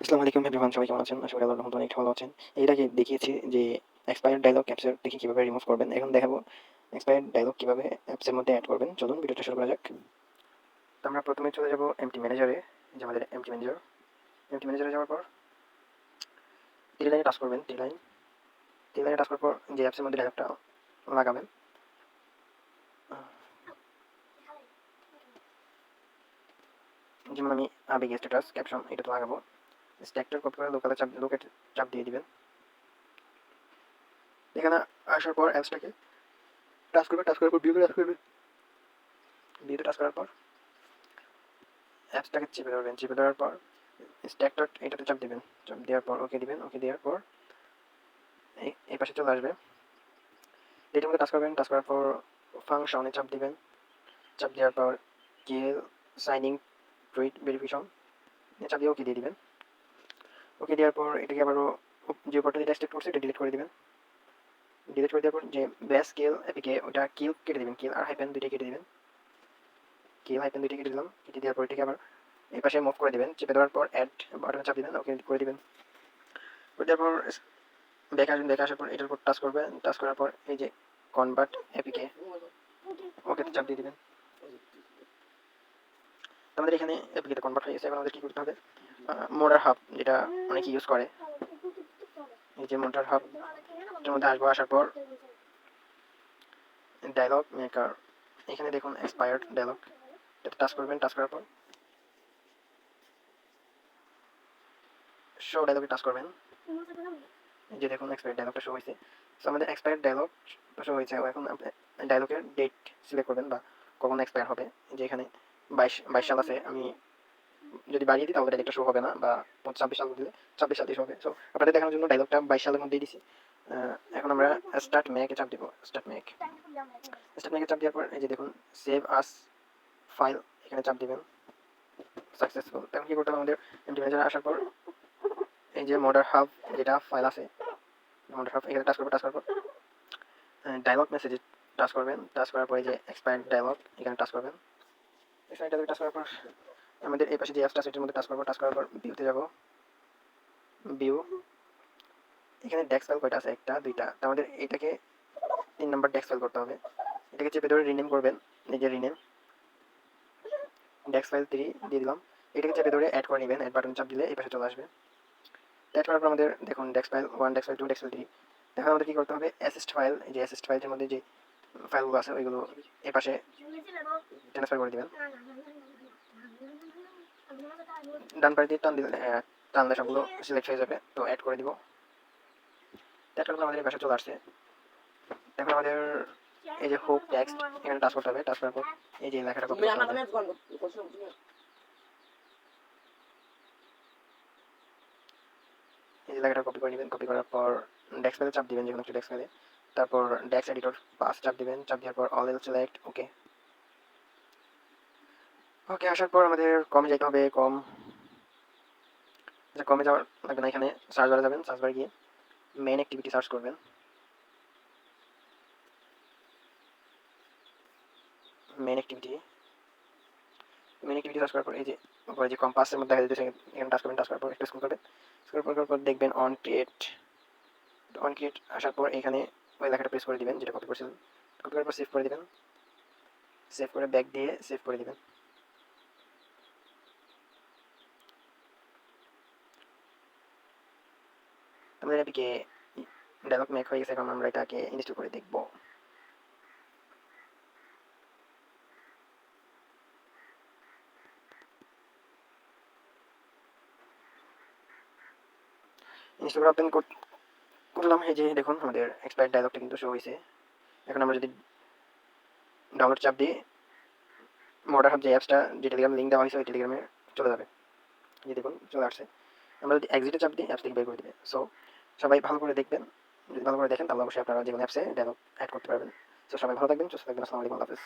আসসালামু আলাইকুম এভরিওয়ান সবাই কেমন আছেন? আশা করি আল্লাহর রহমতে অনেক ভালো আছেন। আগে দেখিয়েছি যে এক্সপায়ার্ড ডায়লগ অ্যাপসের থেকে কীভাবে রিমুভ করবেন। এখন দেখাবো এক্সপায়ার্ড ডায়লগ কীভাবে অ্যাপসের মধ্যে অ্যাড করবেন। চলুন ভিডিওটা শুরু করা যাক। তো আমরা প্রথমে চলে যাব এমটি ম্যানেজারে যে আমাদের এমটি ম্যানেজার এমটি ম্যানেজারে যাওয়ার পর থ্রি লাইনে টাচ করবেন থ্রি লাইন থ্রি লাইনে টাচ করার পর যে অ্যাপসের মধ্যে ডায়লগটা লাগাবেন। যেমন আমি আবেগ স্ট্যাটাস ক্যাপশন এটা তো লাগাবো। স্ট্যাকটার কপি করে লোকালে চাপ লোকেট চাপ দিয়ে দিবেন। এখানে আসার পর অ্যাপসটাকে টাচ করবে টাচ করার পর ভিউকে টাচ করবে ভিউতে টাচ করার পর অ্যাপসটাকে চেপে ধরবেন, চেপে ধরার পর স্ট্যাকটার এটাতে চাপ দিবেন। চাপ দেওয়ার পর ওকে দিবেন ওকে দেওয়ার পর এই এই পাশে চলে আসবে। এটার মধ্যে টাচ করবেন টাচ করার পর ফাংশনে চাপ দিবেন। চাপ দেওয়ার পর কে সাইনিং টুইট ভেরিফিকেশন চাপ দিয়ে ওকে দিয়ে দিবেন। ওকে দেওয়ার পর এটাকে আবারও যে পরটা যেটা করছে এটা ডিলিট করে দিবেন। ডিলিট করে দেওয়ার পর যে ব্যাস কিল এপিকে ওটা কিল কেটে দিবেন কিল আর হাইপেন দুইটা কেটে দিবেন। কিল হাইপেন দুইটা কেটে দিলাম। কেটে দেওয়ার পর এটাকে আবার এই পাশে মুভ করে দিবেন, চেপে দেওয়ার পর অ্যাড বাটনে চাপ দিবেন ওকে করে দিবেন। করে দেওয়ার পর ব্যাক আসবেন ব্যাক আসার পর এটার উপর টাচ করবেন টাচ করার পর এই যে কনভার্ট এপিকে ওকে চাপ দিয়ে দিবেন। আমাদের এখানে এপিকেতে কনভার্ট হয়ে গেছে। এখন আমাদের কী করতে হবে? মোডার হাব যেটা অনেকে ইউজ করে। এই যে মোডার হাব এটার মধ্যে আসব, আসার পর ডায়লগ মেকার এখানে দেখুন এক্সপায়ার্ড ডায়লগ এটা টাচ করবেন টাচ করার পর শো ডায়লগে টাচ করবেন। এই যে দেখুন এক্সপায়ার্ড ডায়লগটা শো হয়েছে। সো আমাদের এক্সপায়ার্ড ডায়লগ শো হয়েছে। এখন ডায়লগের ডেট সিলেক্ট করবেন বা কখন এক্সপায়ার হবে। যে এখানে বাইশ বাইশ সাল আছে, আমি যদি বাড়িয়ে দিই, তাহলে ডাইরেক্টটা শো হবে না, বা ছাব্বিশ সাল দিলে, ছাব্বিশ সাল দিয়ে হবে। সো আপনাদের দেখানোর জন্য ডাইলগটা বাইশ সালের মধ্যেই দিছি। এখন আমরা স্টার্ট ম্যাকে চাপ দিব স্টার্ট ম্যাক স্টার্ট ম্যাকে চাপ দেওয়ার পর, এই যে দেখুন সেভ আস ফাইল এখানে চাপ দিবেন। সাকসেসফুল তখন কী করতে হবে আমাদের এমটি ম্যানেজার আসার পর, এই যে মডার হাব যেটা ফাইল আছে মডার হাব এখানে টাচ করবে টাচ করার পর ডায়লগ মেসেজে টাচ করবেন। টাচ করার পরে যে এক্সপায়ার্ড ডায়লগ এখানে টাচ করবেন। এক্সপায়ার্ড ডায়লগ টাচ করার পর আমাদের এই পাশে যে অ্যাপসটা সেটার মধ্যে টাচ করব টাচ করার পর ভিউতে যাব। ভিউ এখানে ডেস্ক ফাইল কয়টা আছে একটা, দুইটা। তো আমাদের এটাকে তিন নম্বর ডেস্ক ফাইল করতে হবে। এটাকে চেপে ধরে রিনেম করবেন, নিজের রিনেম ডেস্ক ফাইল থ্রি দিয়ে দিলাম। এটাকে চেপে ধরে অ্যাড করে নেবেন অ্যাড বাটন চাপ দিলে এই পাশে চলে আসবে। অ্যাড করার পর আমাদের দেখুন desk file one desk file two desk file three দেখুন আমাদের কী করতে হবে? অ্যাসিস্ট ফাইল যে অ্যাসিস্ট ফাইলের মধ্যে যে ফাইলগুলো আছে, ওইগুলো এ পাশে ট্রান্সফার করে দেবেন। ডান পাশ দিয়ে টান দিলে টানলে সবগুলো সিলেক্ট হয়ে যাবে, তো অ্যাড করে দিব। অ্যাড করলে আমাদের এই পাশে চলে আসছে। এখন আমাদের এই যে হোক টেক্সট এখানে টাচ করতে হবে। টাচ করার পর এই যে লেখাটা কপি করতে হবে। এই লেখাটা কপি করে নেবেন কপি করার পর ডেস্ক ফাইলে চাপ দিবেন যে কোনো একটা ডেস্ক ফাইলে তারপর ডেস্ক এডিটর পাস চাপ দিবেন, চাপ দেওয়ার পর অল এল সিলেক্ট ওকে ওকে আসার পর আমাদের কমে যেতে হবে কম আচ্ছা কমে যাওয়ার লাগবে না এখানে সার্চ বারে যাবেন সার্চ বারে গিয়ে মেন অ্যাক্টিভিটি সার্চ করবেন। Main activity main activity search করার পর এই যে, উপরে যে কম্পাসের মধ্যে দেখা যাচ্ছে, এখানে টাচ করবেন টাচ করার পর একটু স্ক্রল করবেন। স্ক্রল করার পর দেখবেন অন ক্রিয়েট অন ক্রিয়েট আসার পর এখানে ওই লেখাটা প্রেস করে দিবেন, যেটা কপি করছিলেন কপি করার পর সেভ করে দিবেন। সেভ করে ব্যাক দিয়ে সেভ করে দিবেন। আমাদের এদিকে ডায়লগ মেক হয়ে গেছে, এখন আমরা এটাকে ইনস্টল করে দেখব। ইনস্টল ওপেন করলাম এই যে, দেখুন, আমাদের এক্সপায়ার ডায়লগটা কিন্তু শো হয়েছে এখন আমরা যদি ডাউনলোড চাপ দিই মোটার হাব যে অ্যাপসটা যে টেলিগ্রাম লিঙ্ক দেওয়া হয়েছে ওই টেলিগ্রামে চলে যাবে। এই দেখুন, চলে আসছে। আমরা যদি এক্সিটে চাপ দিই অ্যাপস থেকে বের করে দেবে। সো সবাই ভালো করে দেখবেন। যদি ভালো করে দেখেন, তাহলে অবশ্যই আপনারা যে কোনো অ্যাপসে ডায়লগ অ্যাড করতে পারবেন। তো সবাই ভালো থাকবেন, সুস্থ থাকবেন, আসসালামু আলাইকুম, আল্লাহ হাফেজ।